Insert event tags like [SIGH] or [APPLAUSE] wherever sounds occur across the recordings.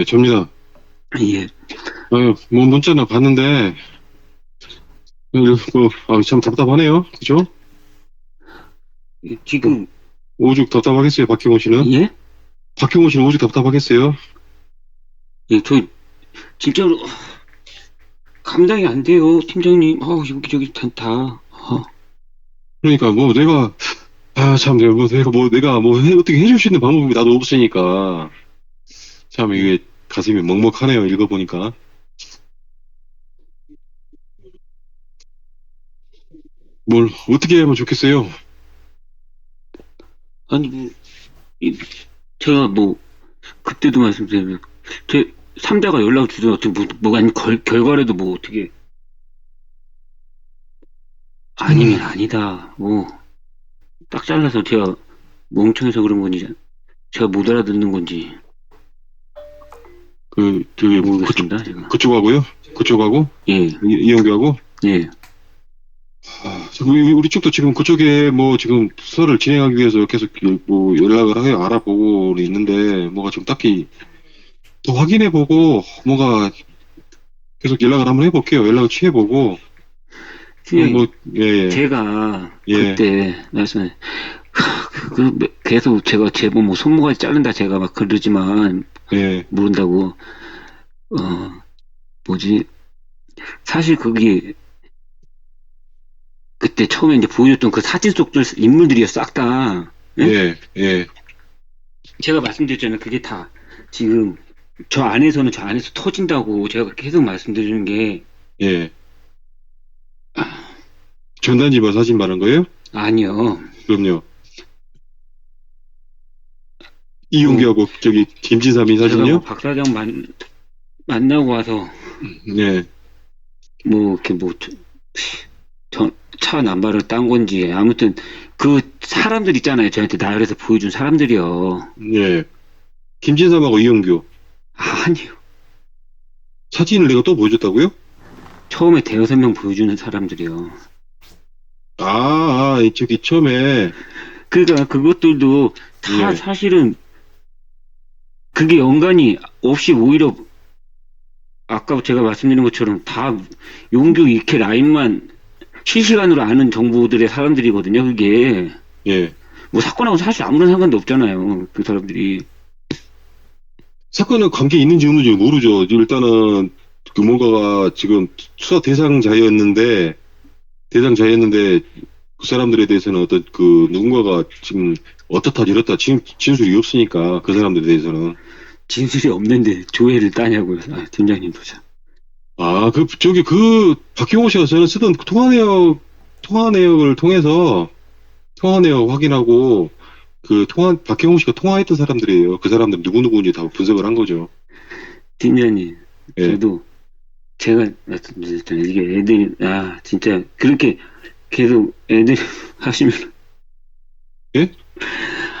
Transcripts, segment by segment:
네, 접니다. 예. 아유, 뭐 문자나 봤는데, 뭐, 아, 참 답답하네요. 그죠? 지금, 오죽 답답하겠어요, 박형호 씨는? 예? 박형호 씨는 오죽 답답하겠어요? 예, 저, 진짜로, 감당이 안 돼요, 팀장님. 아 여기저기 다, 다. 아, 그러니까 뭐 내가, 아, 참, 내가 뭐, 내가 뭐, 내가 뭐, 해- 어떻게 해줄 수 있는 방법이 나도 없으니까. 참, 이게 가슴이 먹먹하네요, 읽어보니까. 뭘, 어떻게 하면 좋겠어요? 아니, 뭐, 이, 제가 뭐, 그때도 말씀드리면, 제 3자가 연락을 주든 어떻게, 뭐, 뭐, 아니, 결, 결과라도 뭐, 어떻게, 아니면 아니다. 뭐, 딱 잘라서 제가 멍청해서 그런 건지, 제가 못 알아듣는 건지, 그, 저기, 그쪽, 모르겠습니다, 제가. 그쪽하고요? 그쪽하고? 예, 이- 이영규하고? 예. 아, 지금 우리, 우리 쪽도 지금 그쪽에 뭐 지금 수사를 진행하기 위해서 계속 뭐 연락을 해 알아보고 있는데 뭐가 지금 딱히 더 확인해보고 뭐가 계속 연락을 한번 해볼게요. 연락을 취해보고 팀장님, 뭐 예, 예. 제가 예. 그때 말씀해 그, 그 계속 제가 제법 뭐 손모가지 자른다 제가 막 그러지만 예. 모른다고 어 뭐지 사실 그게 그때 처음에 이제 보여줬던 그 사진 속 인물들이요 싹다 예, 예, 제가 말씀드렸잖아요 그게 다 지금 저 안에서는 저 안에서 터진다고 제가 계속 말씀드리는 게 예. 전단지만 사진 말한 거예요? 아니요 그럼요. 이용규하고 저기 김진삼이 사진요? 뭐박 사장 만, 만나고 와서 예, 뭐 이렇게 뭐차 남발을 딴 건지 아무튼 그 사람들 있잖아요 저한테 나열해서 보여준 사람들이요 예. 김진삼하고 이용규 아니요 사진을 내가 또 보여줬다고요? 처음에 대여섯 명 보여주는 사람들이요 아, 아, 이 저기 처음에 그러니까 그것들도 다 예. 사실은 그게 연관이 없이 오히려 아까 제가 말씀드린 것처럼 다 용규 이렇게 라인만 실시간으로 아는 정보들의 사람들이거든요 그게 예. 뭐 사건하고 사실 아무런 상관도 없잖아요 그 사람들이 사건은 관계 있는지 없는지 모르죠. 일단은 그 뭔가가 지금 수사 대상자였는데 대상자였는데 그 사람들에 대해서는 어떤 그 누군가가 지금 어떻다 이렇다 진, 진술이 없으니까 그 사람들에 대해서는 진술이 없는데 조회를 따냐고요. 아, 팀장님도 참. 아 그 저기 그 박형호 씨가 저는 쓰던 그 통화 내역 통화 내역을 통해서 통화 내역 확인하고 그 통화 박형호 씨가 통화했던 사람들이에요. 그 사람들 누구 누구인지 다 분석을 한 거죠. 팀장님, 예. 저도 제가 말씀드렸잖아요. 이게 애들이, 아, 진짜 그렇게 계속 애들 [LAUGHS] 하시면. 예?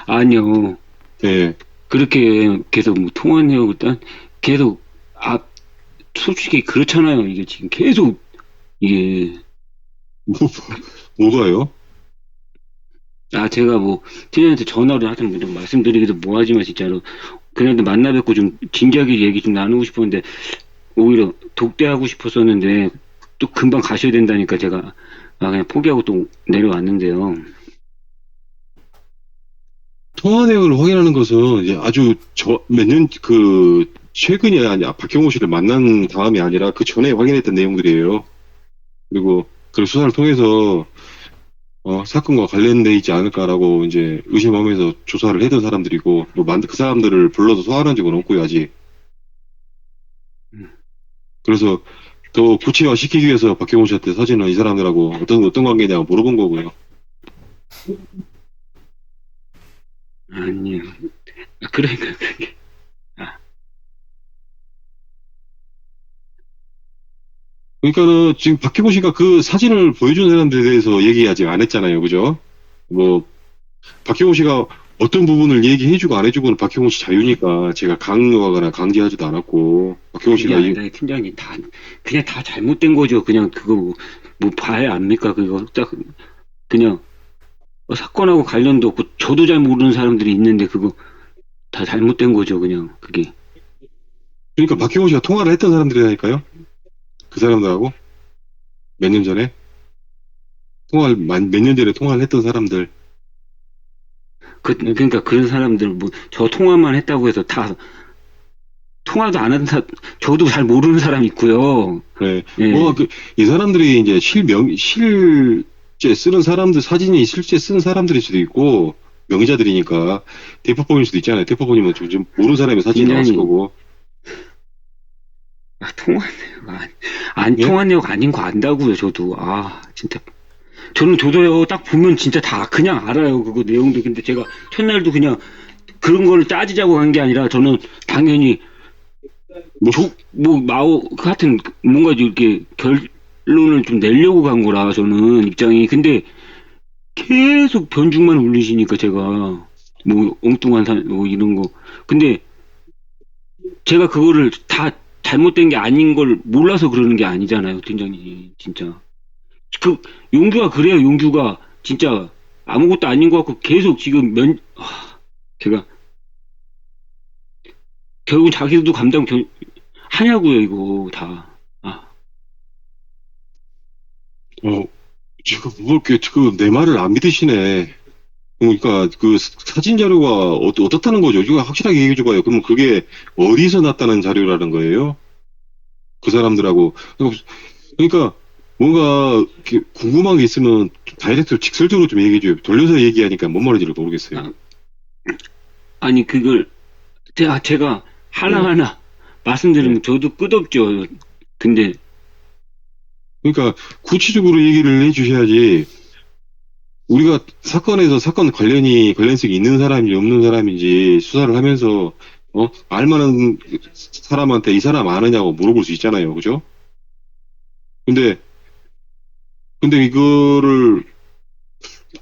아니요. 예. 그렇게 계속 뭐 통화 내역을 딴, 계속, 아, 솔직히 그렇잖아요. 이게 지금 계속, 이게, 뭐, [LAUGHS] 뭐가요? 아, 제가 뭐, 팀장님한테 전화를 하여튼 좀 말씀드리기도 뭐하지만 진짜로, 그날도 만나 뵙고 좀 진지하게 얘기 좀 나누고 싶었는데, 오히려 독대하고 싶었었는데, 또 금방 가셔야 된다니까 제가, 아, 그냥 포기하고 또 내려왔는데요. 통화 내역을 확인하는 것은 이제 아주 저 몇 년 그 최근이 아니야 박형호 씨를 만난 다음이 아니라 그 전에 확인했던 내용들이에요. 그리고 그 수사를 통해서 어, 사건과 관련돼 있지 않을까라고 이제 의심하면서 조사를 했던 사람들이고 뭐그 사람들을 불러서 소환한 적은 없고요 아직. 음. 그래서 더 구체화 시키기 위해서 박형호 씨한테 사진을 이 사람들하고 어떤 어떤 관계냐고 물어본 거고요. 아니요. 아, 그러니까 그게. 그러니까는 지금 박형호 씨가 그 사진을 보여준 사람들에 대해서 얘기 아직 안 했잖아요. 그죠? 뭐, 박형호 씨가 어떤 부분을 얘기해주고 안 해주고는 박형호 씨 자유니까 제가 강요하거나 강제하지도 않았고, 그게 씨가 이, 아니라 팀장님 다, 그냥 다 잘못된 거죠. 그냥 그거 뭐, 뭐 봐야 압니까? 그거 딱, 그냥, 어, 사건하고 관련도 없고, 저도 잘 모르는 사람들이 있는데 그거 다 잘못된 거죠. 그냥, 그게. 그러니까 박형호 씨가 통화를 했던 사람들이라니까요. 그 사람들하고 몇 년 전에 통화를 몇 년 전에 통화를 했던 사람들. 그, 그러니까 그런 사람들 뭐 저 통화만 했다고 해서 다 통화도 안사 저도 잘 모르는 사람 있고요. 네. 예. 뭐, 그, 이 사람들이 이제 실명, 실제 쓰는 사람들, 사진이 실제 쓰는 사람들일 수도 있고, 명의자들이니까, 대포폰일 수도 있잖아요. 대포폰이면 좀, 좀 모르는 사람의 사진이 나왔을 굉장히- 거고. 아, 통화 내역 안, 안 예? 통화 내역 아닌 거 안다고요. 저도 아 진짜 저는 저도요 딱 보면 진짜 다 그냥 알아요 그거 내용도. 근데 제가 첫날도 그냥 그런 걸 따지자고 한게 아니라 저는 당연히 뭐, 뭐 마오 같은 뭔가 이렇게 결론을 좀 내려고 간 거라 저는 입장이. 근데 계속 변죽만 울리시니까 제가 뭐 엉뚱한 사, 뭐 이런 거. 근데 제가 그거를 다 잘못된 게 아닌 걸 몰라서 그러는 게 아니잖아요 팀장님 진짜 그 용주가 그래요 용주가 진짜 아무것도 아닌 것 같고 계속 지금 면 아, 제가 결국 자기도 감당 견- 하냐고요 이거 다 아, 어, 지금 뭐 이렇게, 그, 내 말을 안 믿으시네. 그러니까, 그, 사진 자료가 어, 어떻다는 거죠? 이거 확실하게 얘기해 줘봐요. 그러면 그게 어디서 났다는 자료라는 거예요? 그 사람들하고. 그러니까, 뭔가, 이렇게 궁금한 게 있으면, 다이렉트로 직설적으로 좀 얘기해 줘요. 돌려서 얘기하니까 뭔 말인지를 모르겠어요. 아. 아니 그걸 제가 제가 하나하나 말씀드리면 저도 끝없죠 근데 그러니까 구체적으로 얘기를 해주셔야지 우리가 사건에서 사건 관련이 관련성이 있는 사람인지 없는 사람인지 수사를 하면서 어 알만한 사람한테 이 사람 아느냐고 물어볼 수 있잖아요, 그죠? 근데 근데 이거를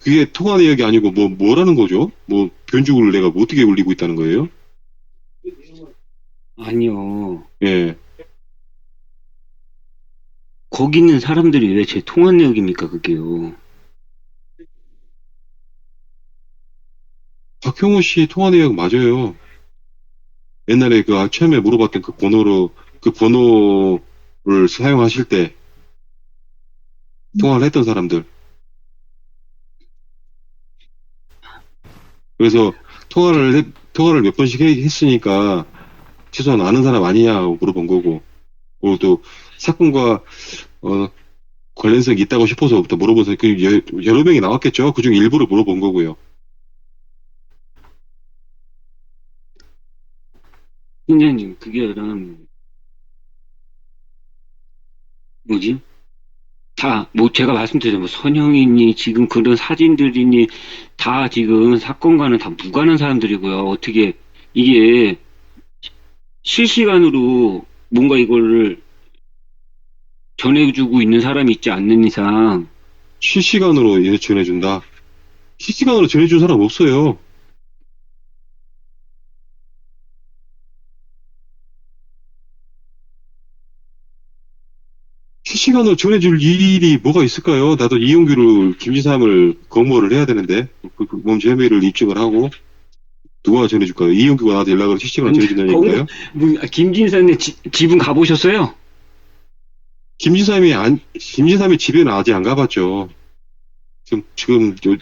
그게 통화 내역이 아니고 뭐 뭐라는 거죠? 뭐 변죽을 내가 뭐 어떻게 올리고 있다는 거예요? 아니요 예. 거기 있는 사람들이 왜 제 통화 내역입니까 그게요 박형호 씨 통화 내역 맞아요. 옛날에 그 아, 처음에 물어봤던 그 번호로 그 번호를 사용하실 때 통화를 했던 사람들. 그래서 통화를 했- 통화를 몇 번씩 해- 했으니까 최소한 아는 사람 아니냐고 물어본 거고 그리고 또 사건과 어, 관련성이 있다고 싶어서 부터 물어봐서 그 여- 여러 명이 나왔겠죠. 그중 일부를 물어본 거고요. 팀장님 그게 아니라 뭐지 다 뭐 제가 말씀드린 뭐 선영이니 지금 그런 사진들이니 다 지금 사건과는 다 무관한 사람들이고요 어떻게 이게 실시간으로 뭔가 이거를 전해주고 있는 사람이 있지 않는 이상 실시간으로 전해준다. 실시간으로 전해준 사람 없어요. 실시간으로 전해줄 일이 뭐가 있을까요? 나도 이용규를 김지삼을 검거를 해야 되는데 그, 그 몸체 혐의를 입증을 하고 누가 전해줄까요? 이용규가 나한테 연락을 실시간으로 얘기인가요? 뭐, 김진사님 지- 집은 가보셨어요? 김지삼이 안 김지삼이 집에는 아직 안 가봤죠. 지금 지금 요-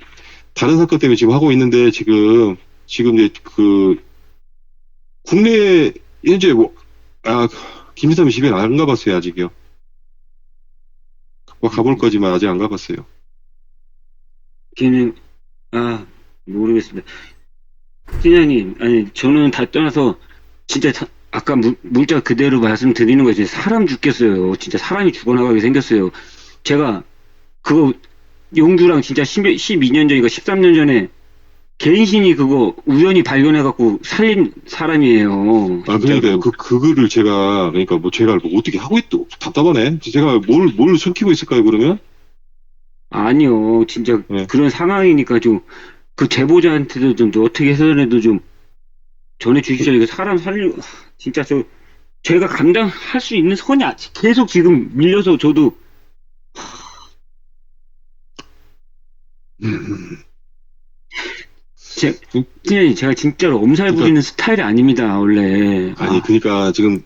다른 사건 때문에 지금 하고 있는데 지금 지금 이제 그 국내 현재 뭐, 아 김지삼이 집에 안 가봤어요 아직요. 뭐 가볼 거지만 아직 안 가봤어요. 걔는 아 모르겠습니다. 팀장님 아니 저는 다 떠나서 진짜 사- 아까 물, 물자 그대로 말씀드리는 거지 사람 죽겠어요. 진짜 사람이 죽어나가게 생겼어요. 제가 그거 용주랑 진짜 10, 12년 전인가 13년 전에 개인신이 그거 우연히 발견해갖고 살린 사람이에요. 아. 그러니까요. 그 그거를 제가 그러니까 뭐 제가 뭐 어떻게 하고 있 답답하네. 제가 뭘 뭘 숨기고 있을까요 그러면? 아니요, 진짜 네. 그런 상황이니까 좀 그 제보자한테도 좀 어떻게 해서라도 좀 전해 주십시오. 이거 사람 살리고 하, 진짜 저 제가 감당할 수 있는 선이 아- 계속 지금 밀려서 저도 제, 제가 진짜로 엄살 부리는 스타일이 아닙니다 원래. 아니 아, 그러니까 지금